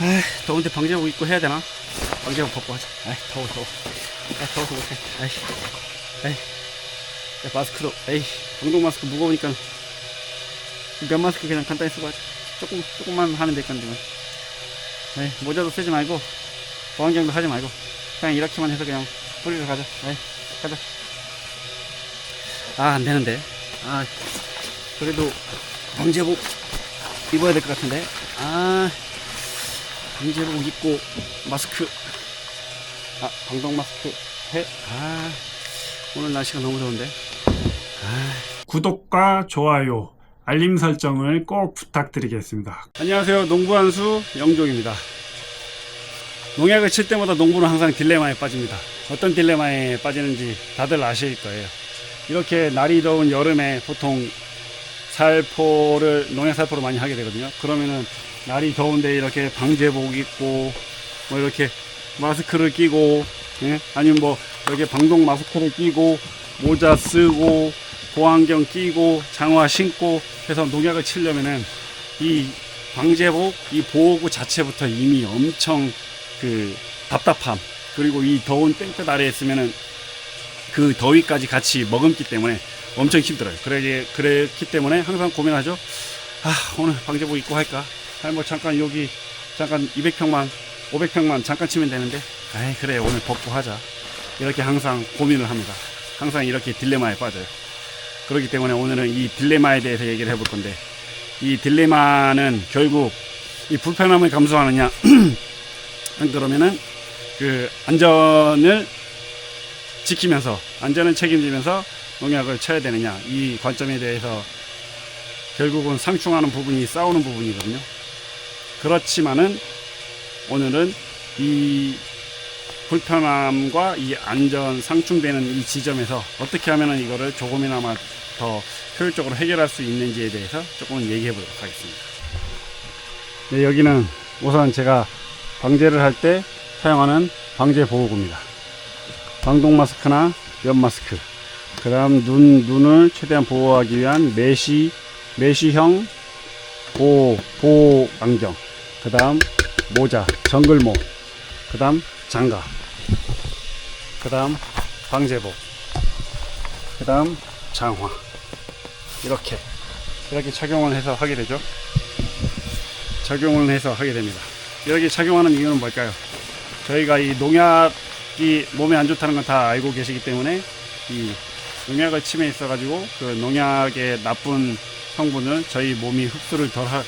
아 더운데 방제복 입고 해야 되나? 방제복 벗고 하자. 아이 더워 더워. 아 더워서 못해. 아이 아이 야, 마스크도 에이 방독 마스크 무거우니까 면 마스크 그냥 간단히 쓰고 하자. 조금 조금만 하면 될 건데. 에이 모자도 쓰지 말고 보안경도 하지 말고 그냥 이렇게만 해서 그냥 뿌리러 가자. 에이 가자. 아 안 되는데. 아 그래도 방제복 입어야 될 것 같은데. 아 방제복 입고 마스크 아 방독 마스크 해. 아 오늘 날씨가 너무 더운데. 구독과 좋아요, 알림 설정을 꼭 부탁드리겠습니다. 안녕하세요. 농부한수 영종입니다. 농약을 칠 때마다 농부는 항상 딜레마에 빠집니다. 어떤 딜레마에 빠지는지 다들 아실 거예요. 이렇게 날이 더운 여름에 보통 살포를 농약 살포를 많이 하게 되거든요. 그러면은 날이 더운데 이렇게 방제복 입고 뭐 이렇게 마스크를 끼고 예? 아니면 뭐 이렇게 방독 마스크를 끼고 모자 쓰고 보안경 끼고 장화 신고 해서 농약을 치려면은 이 방제복 이 보호구 자체부터 이미 엄청 그 답답함 그리고 이 더운 땡볕 아래에 있으면은 그 더위까지 같이 머금기 때문에 엄청 힘들어요. 그래 그랬기 때문에 항상 고민하죠. 아 오늘 방제복 입고 할까? 아니 뭐 잠깐 여기 잠깐 200평만 500평만 잠깐 치면 되는데 아이 그래 오늘 벗고 하자. 이렇게 항상 고민을 합니다. 항상 이렇게 딜레마에 빠져요. 그렇기 때문에 오늘은 이 딜레마에 대해서 얘기를 해볼 건데 이 딜레마는 결국 이 불편함을 감수하느냐 그러면은 그 안전을 지키면서 안전을 책임지면서 농약을 쳐야 되느냐 이 관점에 대해서 결국은 상충하는 부분이 싸우는 부분이거든요. 그렇지만은 오늘은 이 불편함과 이 안전 상충되는 이 지점에서 어떻게 하면 이거를 조금이나마 더 효율적으로 해결할 수 있는지에 대해서 조금 얘기해 보도록 하겠습니다. 네, 여기는 우선 제가 방제를 할 때 사용하는 방제 보호구입니다. 방독 마스크나 면 마스크, 그 다음 눈, 눈을 최대한 보호하기 위한 메시, 메시형 보호, 보호 안경, 그 다음 모자, 정글모, 그 다음 장갑, 그 다음 방제복, 그 다음 장화. 이렇게, 이렇게 착용을 해서 하게 되죠. 착용을 해서 하게 됩니다. 이렇게 착용하는 이유는 뭘까요? 저희가 이 농약이 몸에 안 좋다는 건 다 알고 계시기 때문에 이 농약을 침해 있어 가지고 그 농약의 나쁜 성분을 저희 몸이 흡수를 덜할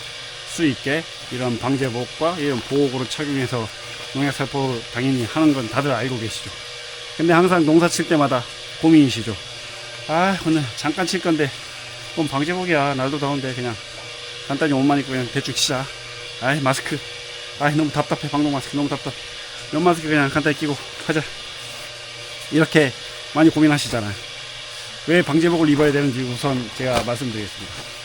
수 있게 이런 방제복과 이런 보호구를 착용해서 농약 살포 당연히 하는 건 다들 알고 계시죠. 근데 항상 농사 칠 때마다 고민이시죠. 아 오늘 잠깐 칠 건데 그럼 방제복이야 날도 더운데 그냥 간단히 옷만 입고 그냥 대충 치자. 아이 마스크. 아이 너무 답답해 방독 마스크 너무 답답. 면 마스크 그냥 간단히 끼고 하자. 이렇게 많이 고민하시잖아요. 왜 방제복을 입어야 되는지 우선 제가 말씀드리겠습니다.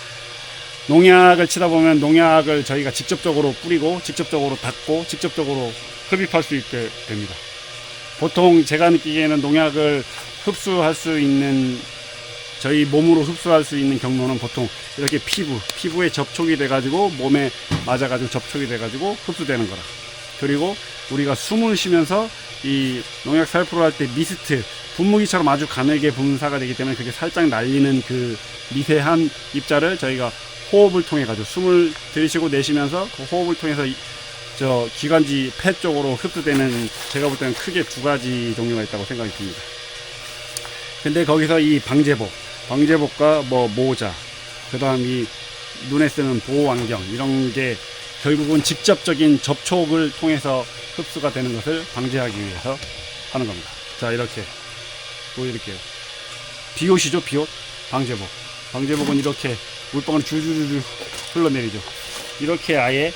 농약을 치다 보면 농약을 저희가 직접적으로 뿌리고 직접적으로 닦고 직접적으로 흡입할 수 있게 됩니다. 보통 제가 느끼기에는 농약을 흡수할 수 있는 저희 몸으로 흡수할 수 있는 경로는 보통 이렇게 피부, 피부에 접촉이 돼가지고 몸에 맞아가지고 접촉이 돼가지고 흡수되는 거라. 그리고 우리가 숨을 쉬면서 이 농약 살포를 할 때 미스트, 분무기처럼 아주 가늘게 분사가 되기 때문에 그게 살짝 날리는 그 미세한 입자를 저희가 호흡을 통해 가지고 숨을 들이쉬고 내쉬면서 그 호흡을 통해서 이- 저 기관지 폐 쪽으로 흡수되는 제가 볼 때는 크게 두 가지 종류가 있다고 생각이 듭니다. 근데 거기서 이 방제복, 방제복과 뭐 모자, 그 다음 이 눈에 쓰는 보호 안경 이런 게 결국은 직접적인 접촉을 통해서 흡수가 되는 것을 방지하기 위해서 하는 겁니다. 자 이렇게 보여드릴게요. 비옷이죠 비옷 방제복. 방제복은 이렇게 물방울 줄줄줄 흘러내리죠. 이렇게 아예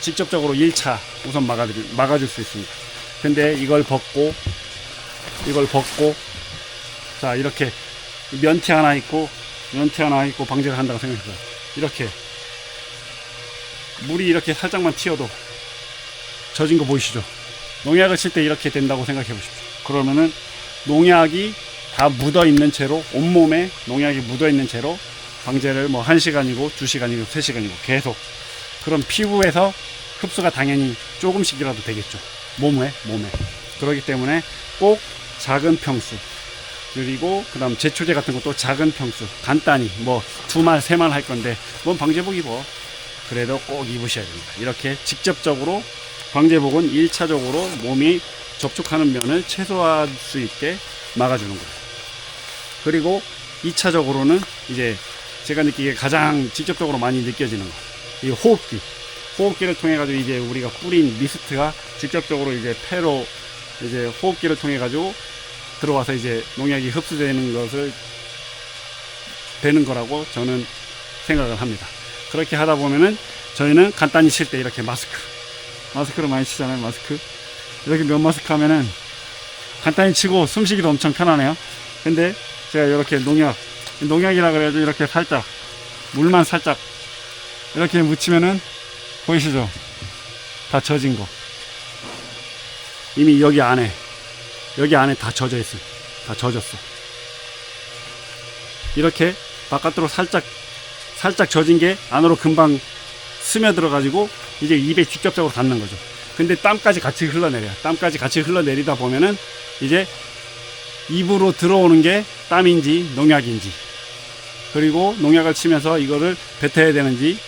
직접적으로 1차 우선 막아드리, 막아줄 수 있습니다. 근데 이걸 벗고 이걸 벗고 자 이렇게 면티 하나 있고 면티 하나 있고 방제를 한다고 생각해봐요. 이렇게 물이 이렇게 살짝만 튀어도 젖은 거 보이시죠? 농약을 칠 때 이렇게 된다고 생각해 보십시오. 그러면은 농약이 다 묻어 있는 채로 온몸에 농약이 묻어 있는 채로 방제를 뭐 1시간이고 2시간이고 3시간이고 계속 그럼 피부에서 흡수가 당연히 조금씩이라도 되겠죠. 몸에 몸에. 그렇기 때문에 꼭 작은 평수 그리고 그다음 제초제 같은 것도 작은 평수 간단히 뭐 두 말 세 말 할 건데 뭔 방제복 입어 그래도 꼭 입으셔야 됩니다. 이렇게 직접적으로 방제복은 1차적으로 몸이 접촉하는 면을 최소화할 수 있게 막아주는 거예요. 그리고 2차적으로는 이제 제가 느끼기에 가장 직접적으로 많이 느껴지는 거. 이 호흡기. 호흡기를 통해 가지고 이제 우리가 뿌린 미스트가 직접적으로 이제 폐로 이제 호흡기를 통해 가지고 들어와서 이제 농약이 흡수되는 것을 되는 거라고 저는 생각을 합니다. 그렇게 하다 보면은 저희는 간단히 칠 때 이렇게 마스크 마스크를 많이 치잖아요 마스크 이렇게 면 마스크 하면은 간단히 치고 숨쉬기도 엄청 편하네요 근데 제가 이렇게 농약 농약이라 그래도 이렇게 살짝 물만 살짝 이렇게 묻히면은 보이시죠 다 젖은 거 이미 여기 안에 여기 안에 다 젖어 있어 다 젖었어 이렇게 바깥으로 살짝 살짝 젖은 게 안으로 금방 스며들어 가지고 이제 입에 직접적으로 닿는 거죠. 근데 땀까지 같이 흘러내려요. 땀까지 같이 흘러내리다 보면은 이제 입으로 들어오는 게 땀인지 농약인지 그리고 농약을 치면서 이거를 뱉어야 되는지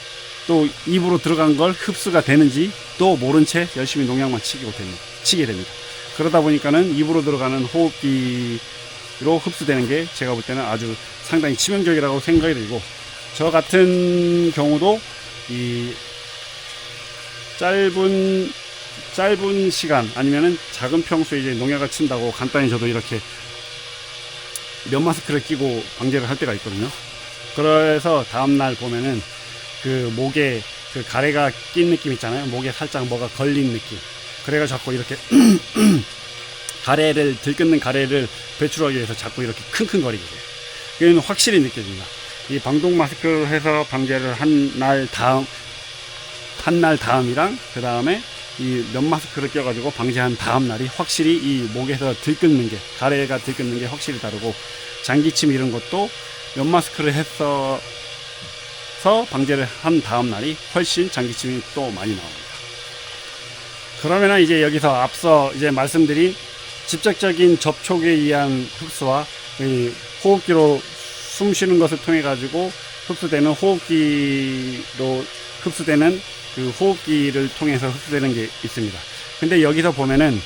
또 입으로 들어간 걸 흡수가 되는지 또 모른 채 열심히 농약만 치게 됩니다. 치게 됩니다. 그러다 보니까는 입으로 들어가는 호흡기로 흡수되는 게 제가 볼 때는 아주 상당히 치명적이라고 생각이 들고 저 같은 경우도 이 짧은 짧은 시간 아니면은 작은 평소에 이제 농약을 친다고 간단히 저도 이렇게 면 마스크를 끼고 방제를 할 때가 있거든요. 그래서 다음 날 보면은 그 목에 그 가래가 낀 느낌 있잖아요. 목에 살짝 뭐가 걸린 느낌. 그래가 자꾸 이렇게 가래를 들끓는 가래를 배출하기 위해서 자꾸 이렇게 킁킁거리게 돼요. 그는 확실히 느껴집니다. 이 방독 마스크를 해서 방제를 한 날 다음 한 날 다음이랑 그 다음에 이 면 마스크를 껴가지고 방제한 다음 날이 확실히 이 목에서 들끓는 게 가래가 들끓는 게 확실히 다르고 장기침 이런 것도 면 마스크를 해서 서 방제를 한 다음 날이 훨씬 장기침이 또 많이 나옵니다. 그러면 이제 여기서 앞서 이제 말씀드린 직접적인 접촉에 의한 흡수와 이 호흡기로 숨 쉬는 것을 통해 가지고 흡수되는 호흡기로 흡수되는 그 호흡기를 통해서 흡수되는 게 있습니다. 근데 여기서 보면은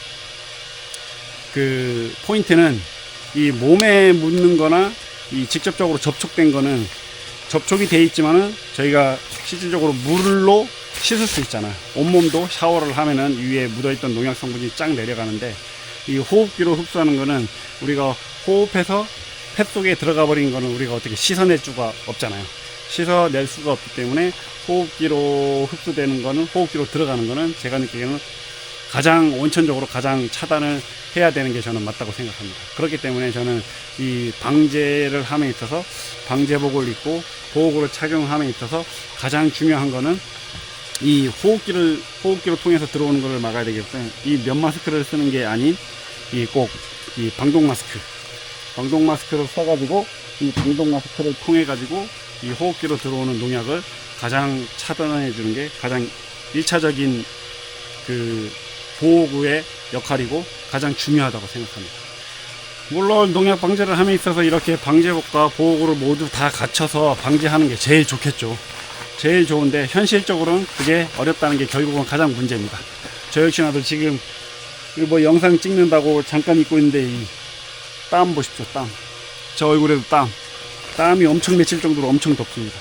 그 포인트는 이 몸에 묻는 거나 이 직접적으로 접촉된 거는 접촉이 돼 있지만은 저희가 실질적으로 물로 씻을 수 있잖아요. 온몸도 샤워를 하면은 위에 묻어있던 농약 성분이 쫙 내려가는데 이 호흡기로 흡수하는 거는 우리가 호흡해서 폐 속에 들어가 버린 거는 우리가 어떻게 씻어낼 수가 없잖아요. 씻어낼 수가 없기 때문에 호흡기로 흡수되는 거는 호흡기로 들어가는 거는 제가 느끼기에는 가장 원천적으로 가장 차단을 해야 되는 게 저는 맞다고 생각합니다. 그렇기 때문에 저는 이 방제를 함에 있어서 방제복을 입고 보호구를 착용함에 있어서 가장 중요한 거는 이 호흡기를 호흡기로 통해서 들어오는 것을 막아야 때문에 이면 마스크를 쓰는 게 아닌 이 꼭 이 방독 마스크 방독 마스크를 써가지고 이 방독 마스크를 통해 가지고 이 호흡기로 들어오는 농약을 가장 차단해 주는 게 가장 일차적인 그 보호구의 역할이고 가장 중요하다고 생각합니다. 물론 농약 방제를 함에 있어서 이렇게 방제복과 보호구를 모두 다 갖춰서 방제하는 게 제일 좋겠죠. 제일 좋은데 현실적으로는 그게 어렵다는 게 결국은 가장 문제입니다. 저 역시나도 지금 뭐 영상 찍는다고 잠깐 입고 있는데 이 땀 보십시오 땀. 저 얼굴에도 땀. 땀이 엄청 맺힐 정도로 엄청 덥습니다.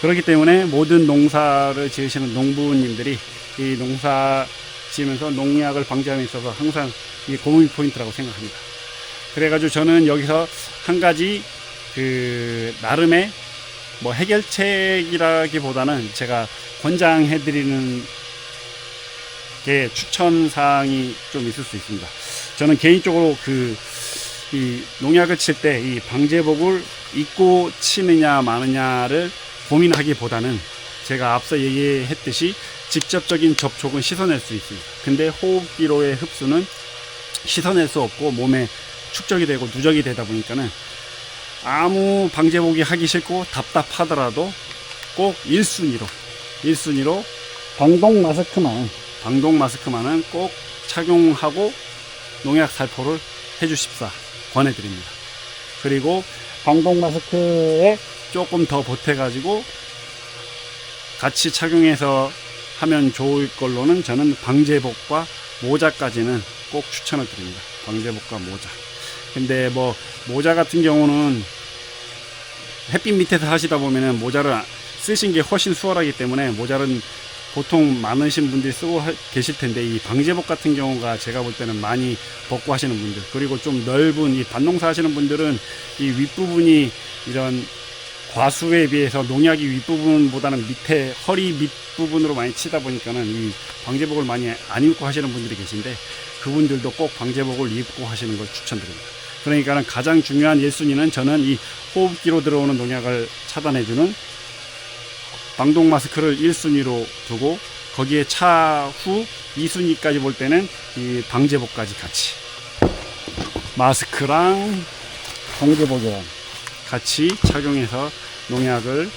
그렇기 때문에 모든 농사를 지으시는 농부님들이 이 농사 지으면서 농약을 방지함에 있어서 항상 이 고민 포인트라고 생각합니다. 그래가지고 저는 여기서 한 가지 그 나름의 뭐 해결책이라기보다는 제가 권장해드리는 게 추천 사항이 좀 있을 수 있습니다. 저는 개인적으로 그 이 농약을 칠 때 이 방제복을 입고 치느냐 마느냐를 고민하기보다는 제가 앞서 얘기했듯이 직접적인 접촉은 씻어낼 수 있습니다. 근데 호흡기로의 흡수는 씻어낼 수 없고 몸에 축적이 되고 누적이 되다 보니까는 아무 방제복이 하기 싫고 답답하더라도 꼭 1순위로 1순위로 방독 마스크만 방독 마스크만은 꼭 착용하고 농약 살포를 해주십사 권해드립니다. 그리고 방독 마스크에 조금 더 보태가지고 같이 착용해서 하면 좋을 걸로는 저는 방제복과 모자까지는 꼭 추천을 드립니다. 방제복과 모자. 근데 뭐 모자 같은 경우는 햇빛 밑에서 하시다 보면은 모자를 쓰신 게 훨씬 수월하기 때문에 모자는 보통 많으신 분들이 쓰고 하- 계실 텐데 이 방제복 같은 경우가 제가 볼 때는 많이 벗고 하시는 분들 그리고 좀 넓은 이 밭농사 하시는 분들은 이 윗부분이 이런 과수에 비해서 농약이 윗부분보다는 밑에 허리 밑부분으로 많이 치다 보니까는 이 방제복을 많이 안 입고 하시는 분들이 계신데 그분들도 꼭 방제복을 입고 하시는 걸 추천드립니다. 그러니까는 가장 중요한 1순위는 저는 이 호흡기로 들어오는 농약을 차단해주는 방독 마스크를 1순위로 두고 거기에 차후 2순위까지 볼 때는 이 방제복까지 같이 마스크랑 방제복이랑 같이 착용해서 농약을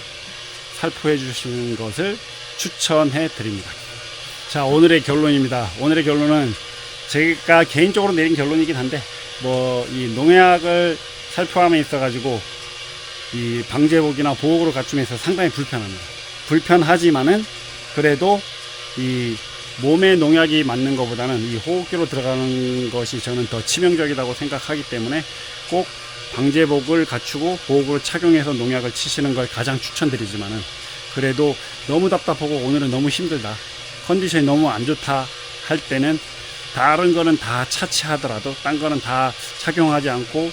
살포해 주시는 것을 추천해 드립니다. 자, 오늘의 결론입니다. 오늘의 결론은 제가 개인적으로 내린 결론이긴 한데 뭐 이 농약을 살포함에 있어 가지고 이 방제복이나 보호구를 있어 상당히 불편합니다. 불편하지만은 그래도 이 몸에 농약이 맞는 것보다는 이 호흡기로 들어가는 것이 저는 더 치명적이라고 생각하기 때문에 꼭 방제복을 갖추고 보호구를 착용해서 농약을 치시는 걸 가장 추천드리지만은 그래도 너무 답답하고 오늘은 너무 힘들다 컨디션이 너무 안 좋다 할 때는 다른 거는 다 차치하더라도 딴 거는 다 착용하지 않고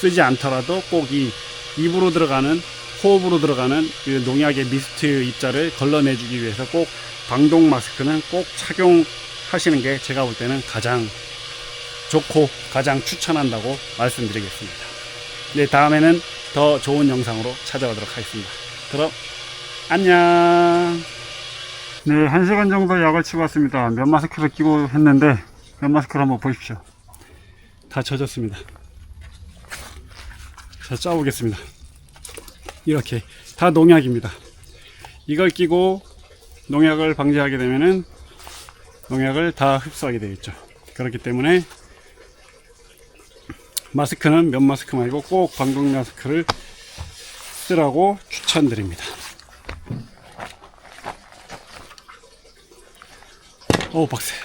쓰지 않더라도 꼭 이 입으로 들어가는 호흡으로 들어가는 그 농약의 미스트 입자를 걸러내주기 위해서 꼭 방독 마스크는 꼭 착용하시는 게 제가 볼 때는 가장 좋고 가장 추천한다고 말씀드리겠습니다. 네, 다음에는 더 좋은 영상으로 찾아오도록 하겠습니다. 그럼 안녕. 네, 한 시간 정도 약을 치고 왔습니다. 면 마스크를 끼고 했는데 면 마스크를 한번 보십시오. 다 젖었습니다. 자, 짜보겠습니다. 이렇게 다 농약입니다. 이걸 끼고 농약을 방지하게 되면은 농약을 다 흡수하게 되겠죠. 그렇기 때문에 마스크는 면 마스크 말고 꼭 방독 마스크를 쓰라고 추천드립니다. 오 박세.